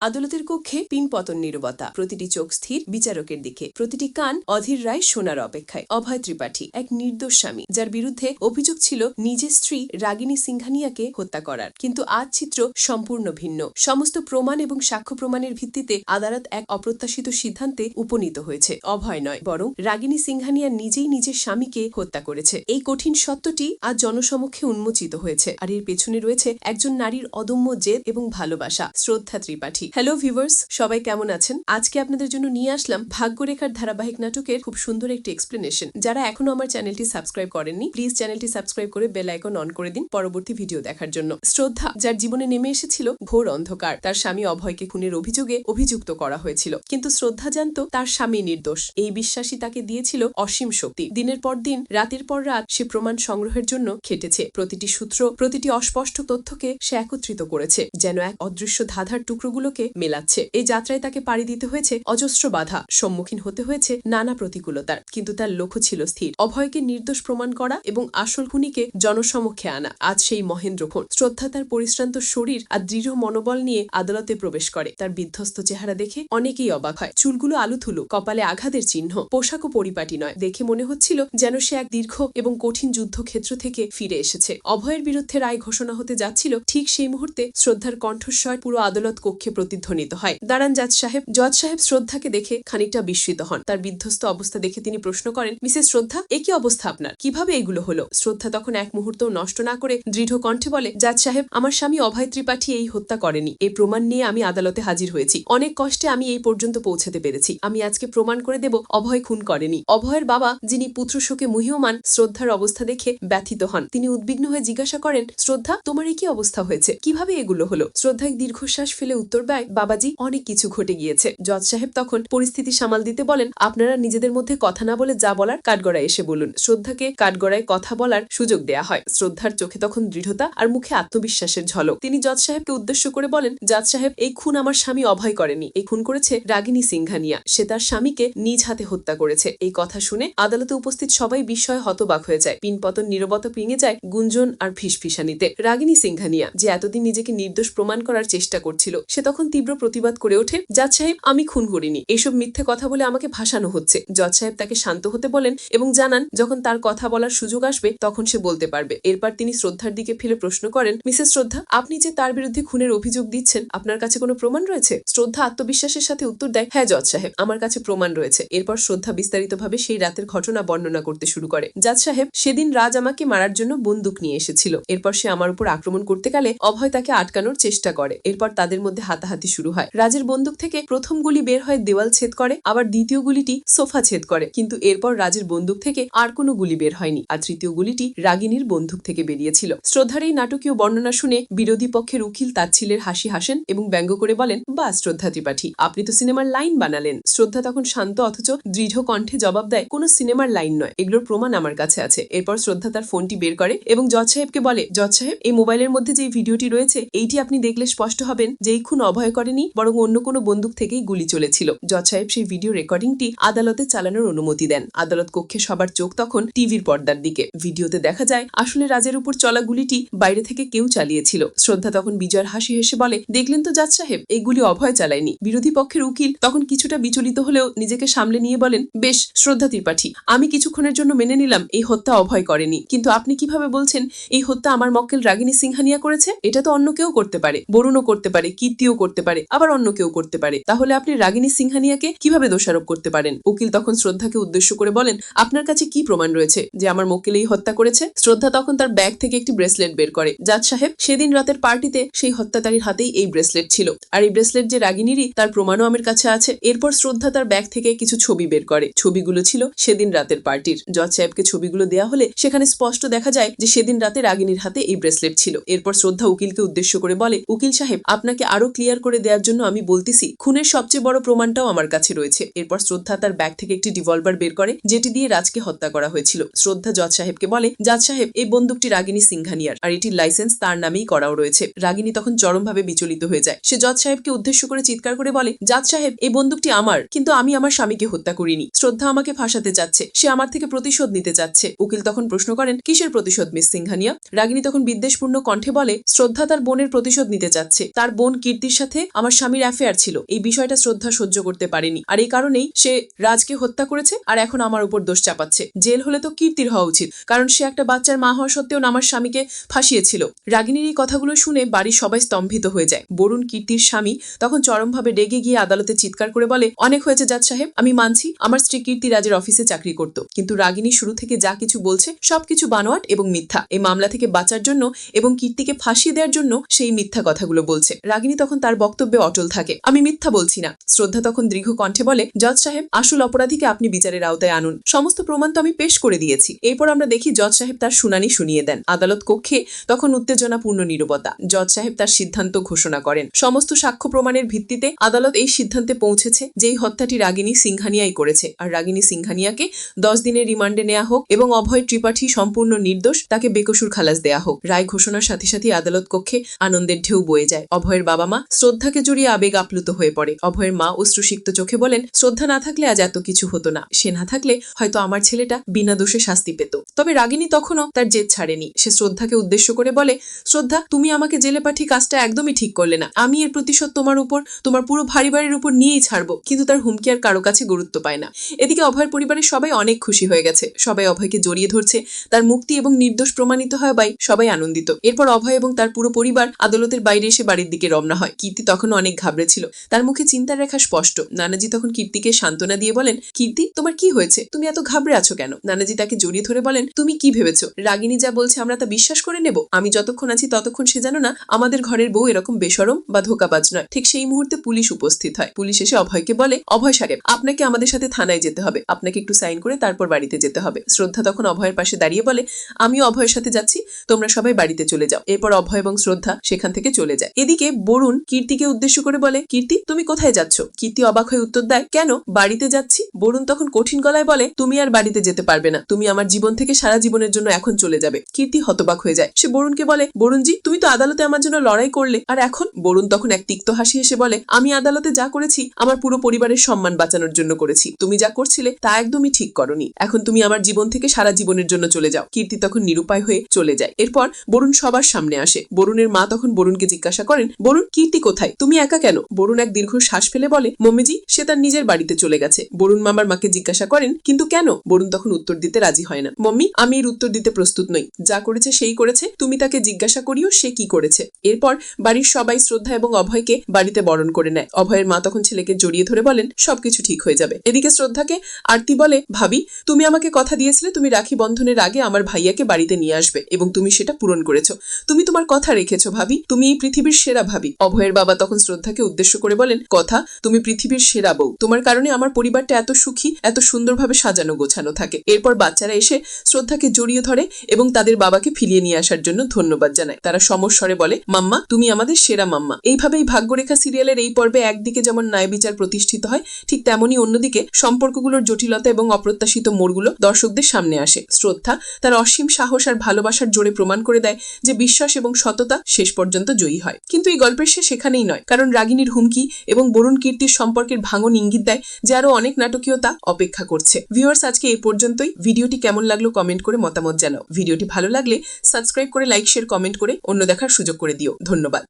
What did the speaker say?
আদালতের কক্ষে পিনপতন নীরবতা, প্রতিটি চোখ স্থির বিচারকের দিকে, প্রতিটি কান অধীর রায় শোনার অপেক্ষায়। অভয় ত্রিপাঠী, এক নির্দোষ স্বামী, যার বিরুদ্ধে অভিযোগ ছিল নিজের স্ত্রী রাগিনী সিংহানিয়াকে হত্যা করার। কিন্তু আজ চিত্র সম্পূর্ণ ভিন্ন। সমস্ত প্রমাণ এবং সাক্ষ্য প্রমাণের ভিত্তিতে আদালত এক অপ্রত্যাশিত সিদ্ধান্তে উপনীত হয়েছে। অভয় নয়, বরং রাগিনী সিংহানিয়া নিজেই নিজের স্বামীকে হত্যা করেছে। এই কঠিন সত্যটি আজ জনসমক্ষে উন্মোচিত হয়েছে। আর এর পেছনে রয়েছে একজন নারীর অদম্য জেদ এবং ভালোবাসা। শ্রদ্ধা ত্রিপাঠী হ্যালো ভিউয়ার্স সবাই কেমন আছেন? আজকে আপনাদের জন্য নিয়ে আসলাম ভাগ্যরেখার ধারাবাহিক নাটকের খুব সুন্দর একটি এক্সপ্লেনেশন যারা এখনও আমার চ্যানেলটি সাবস্ক্রাইব করেননি প্লিজ চ্যানেলটি সাবস্ক্রাইব করে বেল আইকন অন করে দিন পরবর্তী ভিডিও দেখার জন্য। শ্রদ্ধা, যার জীবনে নেমে এসেছিল ঘোর অন্ধকার। তার স্বামী অভয়কে খুনের অভিযোগে অভিযুক্ত করা হয়েছিল। কিন্তু শ্রদ্ধা জানত তার স্বামী নির্দোষ। এই বিশ্বাসই তাকে দিয়েছিল অসীম শক্তি। দিনের পর দিন, রাতের পর রাত সে প্রমাণ সংগ্রহের জন্য খেটেছে। প্রতিটি সূত্র, প্রতিটি অস্পষ্ট তথ্যকে সে একত্রিত করেছে। যেন এক অদৃশ্য ধাঁধার টুকরোগুলোকে মেলাচ্ছে। এই যাত্রায় তাকে পাড়ি দিতে হয়েছে অজস্র বাধা। সম্মুখীন হতে হয়েছে নানা প্রতিকূলতার, কিন্তু তার লক্ষ্য ছিল স্থির। অভয়কে নির্দোষ প্রমাণ করা এবং আসল খুনিকে জনসমক্ষে আনা। আজ সেই মহেন্দ্র খুন শ্রদ্ধা তার পরিশ্রান্ত শরীর আর দৃঢ় মনোবল নিয়ে আদালতে প্রবেশ করে। তার বিধ্বস্ত চেহারা দেখে অনেকেই অবাক হয়। চুলগুলো আলুথুলু, কপালে আঘাতের চিহ্ন। পোশাকও পরিপাটি নয়। দেখে মনে হচ্ছিল যেন সে এক দীর্ঘ এবং কঠিন যুদ্ধক্ষেত্র থেকে ফিরে এসেছে। অভয়ের বিরুদ্ধে রায় ঘোষণা হতে যাচ্ছিল, ঠিক সেই মুহূর্তে শ্রদ্ধার কণ্ঠস্বর পুরো আদালত কক্ষে প্রতিধ্বনিত হয়। দাঁড়ান জাজ সাহেব, জজ সাহেব শ্রদ্ধাকে দেখে খানিকটা বিস্মিত হন। তার বিধ্বস্ত অবস্থা দেখে তিনি প্রশ্ন করেন, মিসেস শ্রদ্ধা, এ কি অবস্থা আপনার? কীভাবে এগুলো হলো? শ্রদ্ধা তখন এক মুহূর্ত নষ্ট না করে দৃঢ় কণ্ঠে বলে, জাজ সাহেব, আমার স্বামী অভয় ত্রিপাঠী এই হত্যা করেনি। এই প্রমাণ নিয়ে আমি আদালতে হাজির হয়েছি। অনেক কষ্টে আমি এই পর্যন্ত পৌঁছাতে পেরেছি। আমি আজকে প্রমাণ করে দেব, অভয় খুন করেনি। অভয়ের বাবা, যিনি পুত্র শোকে মুহ্যমান, শ্রদ্ধার অবস্থা দেখে ব্যথিত হন। তিনি উদ্বিগ্ন হয়ে জিজ্ঞাসা করেন, শ্রদ্ধা, তোমার এই কি অবস্থা হয়েছে? কীভাবে এগুলো হলো? শ্রদ্ধা এক দীর্ঘশ্বাস ফেলে উত্তর দেয় বাবাজি অনেক কিছু ঘটে গিয়েছে। জজ সাহেব তখন পরিস্থিতি সামাল দিতে বলেন, আপনারা নিজেদের মধ্যে কথা না বলে যা বলার কাঠগড়ায় এসে বলুন। শ্রদ্ধাকে কাঠগড়ায় কথা বলার সুযোগ দেয়া হয়। শ্রদ্ধার চোখে তখন দৃঢ়তা আর মুখে আত্মবিশ্বাসের ঝলক। তিনি জজ সাহেবকে উদ্দেশ্য করে বলেন, জজ সাহেব, এই খুন আমার স্বামী অভয় করেনি। এই খুন করেছে রাগিনী সিংহানিয়া। সে তার স্বামীকে নিজ হাতে হত্যা করেছে। এই কথা শুনে আদালতে উপস্থিত সবাই বিস্ময়ে হতবাক হয়ে যায়। পিনপতন নীরবতা পিঙে যায় গুঞ্জন আর ফিসফিসানিতে। রাগিনী সিংহানিয়া যে এতদিন নিজেকে নির্দোষ প্রমাণ করার চেষ্টা করছিল, সে তখন তীব্র প্রতিবাদ করে ওঠে, জজ সাহেব, আমি খুন করিনি। এসব মিথ্যে কথা বলে আমাকে ভাসানো হচ্ছে। জজ সাহেব তাকে শান্ত হতে বলেন এবং জানান, যখন তার কথা বলার সুযোগ আসবে, তখন সে বলতে পারবে। এরপর তিনি শ্রদ্ধার দিকে ফিরে প্রশ্ন করেন, মিসেস শ্রদ্ধা, আপনি যে তার বিরুদ্ধে খুনের অভিযোগ দিচ্ছেন, আপনার কাছে কোনো প্রমাণ রয়েছে? শ্রদ্ধা আত্মবিশ্বাসের সাথে উত্তর দেয় হ্যাঁ জজ সাহেব, আমার কাছে প্রমাণ রয়েছে। এরপর শ্রদ্ধা বিস্তারিতভাবে সেই রাতের ঘটনা বর্ণনা করতে শুরু করে। জাজ সাহেব, সেদিন রাজ আমাকে মারার জন্য বন্দুক নিয়ে এসেছিল। এরপর সে আমার উপর আক্রমণ করতে গেলে অভয় তাকে আটকানোর চেষ্টা করে। এরপর তাদের মধ্যে হাতাহাতি শুরু হয়। রাজের বন্দুক থেকে প্রথম গুলি বের হয় দেওয়াল ছেদ করে, আবার দ্বিতীয় গুলিটি সোফা ছেদ করে। কিন্তু এরপর রাজের বন্দুক থেকে আর কোনো গুলি বের হয়নি আর তৃতীয় গুলিটি রাগিনীর বন্দুক থেকে বেরিয়েছিল। শ্রদ্ধার এই নাটকীয় বর্ণনা শুনে বিরোধী পক্ষের উকিল তার ছেলের হাসি হাসেন এবং ব্যঙ্গ করে বলেন, বা শ্রদ্ধা ত্রিপাঠী, আপনি তো সিনেমার লাইন বানালেন। শ্রদ্ধা তখন শান্ত অথচ দৃঢ় কণ্ঠে জবাব দেয়, কোনো সিনেমার লাইন নয়, এগুলোর প্রমাণ আমার কাছে আছে। এরপর শ্রদ্ধা তার ফোনটি বের করে এবং জজ সাহেবকে বলে, জজ সাহেব, এই মোবাইলের মধ্যে যে ভিডিওটি রয়েছে, এইটি আপনি দেখলে স্পষ্ট হবেন যে এই খুন অভয় করেনি, বরং অন্য কোনো বন্দুক থেকেই গুলি চলেছিল। জজ সাহেব সেই ভিডিও রেকর্ডিংটি আদালতে চালানোর অনুমতি দেন। আদালত কক্ষে সবার চোখ তখন টিভির পর্দার দিকে। ভিডিওতে দেখা যায়, আসলে রাজের উপর চলা গুলিটি বাইরে থেকে কেউ চালিয়েছিল। শ্রদ্ধা তখন বিজয়ের হাসি হেসে বলে, দেখলেন তো জাজ সাহেব, এই গুলি অভয় চালায়নি। বিরোধী পক্ষের উকিল তখন কিছুটা বিচলিত হলেও নিজেকে সামলে নিয়ে বলেন, বেশ, শ্রদ্ধা ত্রিপাঠী, আমি কিছুক্ষণের জন্য মেনে নিলাম, এই হত্যা অভয় করেনি। কিন্তু আপনি কীভাবে বলছেন, এই হত্যা আমার মক্কেল রাগিনী সিংহানিয়া করেছে? এটা তো অন্য কেউ করতে পারে। বরুণও করতে পারে, কীর্তিও করতে পারে, আবার অন্য কেউ করতে পারে। তাহলে আপনি রাগিনী সিংহানিয়াকে কীভাবে দোষারোপ করতে পারেন? উকিল তখন শ্রদ্ধাকে উদ্দেশ্য করে বলেন, আপনার কাছে কি প্রমাণ রয়েছে যে আমার মক্কেল এই হত্যা করেছে? শ্রদ্ধা তখন তার ব্যাগ থেকে একটি ব্রেসলেট বের করে। জাজ সাহেব, সেদিন রাতের পার্টিতে সেই হত্যাকারীর হাতেই এই ব্রেসলেট ছিল। আর এই ব্রেসলেট যে রাগিনীরই, তার প্রমাণও আমার কাছে আছে। এরপর শ্রদ্ধা তার ব্যাগ থেকে কিছু ছবি বের করে। ছবিগুলো ছিল সেদিন রাতের পার্টির। জজ সাহেবকে ছবিগুলো দেয়া হলে সেখানে স্পষ্ট দেখা যায় যে সেদিন রাতে রাগিনীর হাতে এই ব্রেসলেট ছিল। এরপর শ্রদ্ধা উকিলকে উদ্দেশ্য করে বলে, উকিল সাহেব, আপনাকে আরও ক্লিয়ার করে দেওয়ার জন্য আমি বলতেছি, খুনের সবচেয়ে বড় প্রমাণটাও আমার কাছে রয়েছে। এরপর শ্রদ্ধা তার ব্যাগ থেকে একটি ডিভলভার বের করে, যেটি দিয়ে রাজকে হত্যা করা হয়েছিল। শ্রদ্ধা জজ সাহেবকে বলে, জাজ সাহেব, এই বন্দুকটি রাগিনী সিংহানিয়ার, আর এটির লাইসেন্স তার নামেই করাও রয়েছে। রাগিনী তখন চরমভাবে বিচলিত হয়ে যায়। সে জজ সাহেবকে উদ্দেশ্য করে চিৎকার করে বলে, জাজ সাহেব, এই বন্দুকটি আমার, কিন্তু আমি আমার স্বামীকে হত্যা করিনি। শ্রদ্ধা আমাকে ফাঁসাতে চাচ্ছে সে আমার থেকে প্রতিশোধ নিতে চাচ্ছে উকিল তখন প্রশ্ন করেন, কিসের প্রতিশোধ, মিস সিংহানিয়া? রাগিনী তখন বিদ্বেষপূর্ণ কণ্ঠে বলে, শ্রদ্ধা তার বোনের প্রতিশোধ নিতে চাচ্ছে তার বোন কীর্তির সাথে সাথে আমার স্বামীর অ্যাফেয়ার ছিল। এই বিষয়টা শ্রদ্ধা সহ্য করতে পারেনি। আর এই কারণেই সে রাজকে হত্যা করেছে আর এখন আমার উপর দোষ চাপাচ্ছে। জেল হলে তো কীর্তির হওয়া উচিত, কারণ সে একটা বাচ্চার মা হওয়া সত্ত্বেও আমার স্বামীকে ফাঁসিয়েছিল। রাগিনীর এই কথাগুলো শুনে বাড়ির সবাই স্তম্ভিত হয়ে যায়। বরুণ কীর্তির স্বামী তখন চরমভাবে রেগে গিয়ে আদালতে চিৎকার করে বলে, অনেক হয়েছে জাজ সাহেব, আমি মানছি আমার স্ত্রী কীর্তি রাজের অফিসে চাকরি করত। কিন্তু রাগিনী শুরু থেকে যা কিছু বলছে সবকিছু বানোয়াট এবং মিথ্যা। এই মামলা থেকে বাঁচার জন্য এবং কীর্তিকে ফাঁসিয়ে দেওয়ার জন্য সেই মিথ্যা কথাগুলো বলছে। রাগিনী তখন তার বক্তব্যে অটল থাকে। আমি মিথ্যা বলছি না। শ্রদ্ধা তখন দীর্ঘ কণ্ঠে বলে, জজ সাহেব, আসল অপরাধীকে আপনি বিচারের আওতায় আনুন। সমস্ত প্রমাণ তো আমি পেশ করে দিয়েছি। এরপর আমরা দেখি জজ সাহেব তার শুনানি শুনিয়ে দেন। আদালত কক্ষে তখন উত্তেজনাপূর্ণ নীরবতা। জজ সাহেব তার সিদ্ধান্ত ঘোষণা করেন। সমস্ত সাক্ষ্য প্রমাণের ভিত্তিতে আদালত এই সিদ্ধান্তে পৌঁছেছে যে এই হত্যাটি রাগিনী সিংহানিয়াই করেছে। আর রাগিনী সিংহানিয়াকে দশ দিনের রিমান্ডে নেওয়া হোক এবং অভয় ত্রিপাঠী সম্পূর্ণ নির্দোষ তাকে বেকসুর খালাস দেয়া হোক। রায় ঘোষণার সাথে সাথে আদালত কক্ষে আনন্দের ঢেউ বয়ে যায়। অভয়ের বাবা মা শ্রদ্ধাকে জড়িয়ে আবেগ আপ্লুত হয়ে পড়ে। অভয়ের মা অশ্রুসিক্ত চোখে বলেন, শ্রদ্ধা না থাকলে আজ এত কিছু হতো না। সে না থাকলে হয়তো আমার ছেলেটা বিনা দোষে শাস্তি পেত। তবে রাগিনী তখনও তার জেদ ছাড়েনি। সে শ্রদ্ধাকে উদ্দেশ্য করে বলে, শ্রদ্ধা, তুমি আমাকে জেলে পাঠিয়ে কাজটা একদমই ঠিক করলে না। আমি এর প্রতিশোধ তোমার উপর, তোমার পুরো ভারী বাড়ির উপর নিয়েই ছাড়বো। কিন্তু তার হুমকি আর কারও কাছে গুরুত্ব পায় না। এদিকে অভয়ের পরিবারের সবাই অনেক খুশি হয়ে গেছে। সবাই অভয়কে জড়িয়ে ধরছে। তার মুক্তি এবং নির্দোষ প্রমাণিত হয় বাই সবাই আনন্দিত। এরপর অভয় এবং তার পুরো পরিবার আদালতের বাইরে এসে বাড়ির দিকে রওনা হয়। কীর্তি তখন অনেক ঘাবড়ে ছিল তার মুখে চিন্তার রেখা স্পষ্ট। নানাজি তখন কীর্তিকে সান্ত্বনা দিয়ে বলেন, কীর্তি, তোমার কি হয়েছে? তুমি এত ঘাবড়ে আছো কেন? নানাজি তাকে জড়িয়ে ধরে বলেন, তুমি কি ভেবেছো? রাগিনী যা বলছে আমরা তা বিশ্বাস করে নেব? আমি যতক্ষণ আছি ততক্ষণ সে জানো না, আমাদের ঘরের বউ এরকম বেসরম বা ধোকাবাজ নয়। ঠিক সেই মুহূর্তে পুলিশ উপস্থিত হয়। পুলিশ এসে অভয়কে বলে, অভয় সাহেব, আপনাকে আমাদের সাথে থানায় যেতে হবে। আপনাকে একটু সাইন করে তারপর বাড়িতে যেতে হবে। শ্রদ্ধা তখন অভয়ের পাশে দাঁড়িয়ে বলে, আমিও অভয়ের সাথে যাচ্ছি। তোমরা সবাই বাড়িতে চলে যাও। এরপর অভয় এবং শ্রদ্ধা সেখান থেকে চলে যায়। এদিকে বরুণ কীর্তিকে উদ্দেশ্য করে বলে, কীর্তি, তুমি কোথায় যাচ্ছ? কীর্তি অবাক হয়ে উত্তর দেয়, কেন? বাড়িতে যাচ্ছি। বরুণ তখন কঠিন গলায় বলে, তুমি আর বাড়িতে যেতে পারবে না। তুমি আমার জীবন থেকে সারা জীবনের জন্য এখন চলে যাবে। কীর্তি হতবাক হয়ে যায়। সে বরুণকে বলে, বরুণজি, তুমি তো আদালতে আমার জন্য লড়াই করলে। আর এখন? বরুণ তখন এক তিক্ত হাসি এসে বলে, আমি আদালতে যা করেছি, আমার পুরো পরিবারের সম্মান বাঁচানোর জন্য করেছি। তুমি যা করছিলে, তা একদমই ঠিক করনি। এখন তুমি আমার জীবন থেকে সারা জীবনের জন্য চলে যাও। কীর্তি তখন নিরুপায় হয়ে চলে যায়। এরপর বরুণ সবার সামনে আসে। বরুণের মা তখন বরুণকে জিজ্ঞাসা করেন, বরুণ, কীর্তি কোথায়? তুমি একা কেন? বরুণ এক দীর্ঘ শ্বাস ফেলে বলে, মম্মিজি, সে তার নিজের বাড়িতে চলে গেছে। বরুণ মামার মাকে জিজ্ঞাসা করেন, কিন্তু কেন? বরুণ তখন উত্তর দিতে রাজি হয় না। মম্মি, আমি এর উত্তর দিতে প্রস্তুত নই। যা করেছে সেই করেছে, তুমি তাকে জিজ্ঞাসা করিও সে কি করেছে। এরপর বাড়ির সবাই শ্রদ্ধা এবং অভয়কে বাড়িতে বরণ করে নেয়। অভয়ের মা তখন ছেলেকে জড়িয়ে ধরে বলেন, সবকিছু ঠিক হয়ে যাবে। এদিকে শ্রদ্ধাকে আরতি বলে, ভাবি, তুমি আমাকে কথা দিয়েছিলে, তুমি রাখি বন্ধনের আগে আমার ভাইয়াকে বাড়িতে নিয়ে আসবে এবং তুমি সেটা পূরণ করেছ। তুমি তোমার কথা রেখেছো, ভাবি। তুমি এই পৃথিবীর সেরা ভাবি। অভয়ের বাবা তখন শ্রদ্ধাকে উদ্দেশ্য করে বলেন, কথা, তুমি পৃথিবীর সেরা বউ। তোমার কারণে আমার পরিবারটা এত সুখী, এত সুন্দরভাবে সাজানো গোছানো থাকে। এরপর বাচ্চারা এসে শ্রদ্ধাকে জড়িয়ে ধরে এবং তাদের বাবাকে ফিরিয়ে নিয়ে আসার জন্য ধন্যবাদ জানায়। তারা সমস্বরে বলে, মাম্মা, তুমি আমাদের সেরা মাম্মা। এইভাবেই ভাগ্যরেখা সিরিয়ালের এই পর্বে একদিকে যেমন ন্যায় বিচার প্রতিষ্ঠিত হয়, ঠিক তেমনই অন্যদিকে সম্পর্কগুলোর জটিলতা এবং অপ্রত্যাশিত মোড়গুলো দর্শকদের সামনে আসে। শ্রদ্ধা তার অসীম সাহস আর ভালোবাসার জোরে প্রমাণ করে দেয় যে বিশ্বাস এবং সততা শেষ পর্যন্ত জয়ী হয়। কিন্তু এই গল্পের শেষ সেখানেই নয়। কারণ রাগিনীর হুমকি এবং বরুণ কীর্তির সম্পর্কের ভাঙন ইঙ্গিত দেয় যে আরও অনেক নাটকীয়তা অপেক্ষা করছে। ভিউয়ার্স আজকে এ পর্যন্তই। ভিডিওটি কেমন লাগল কমেন্ট করে মতামত জানাও। ভিডিওটি ভালো লাগলে সাবস্ক্রাইব করে, লাইক, শেয়ার, কমেন্ট করে অন্য দেখার সুযোগ করে দিও। ধন্যবাদ।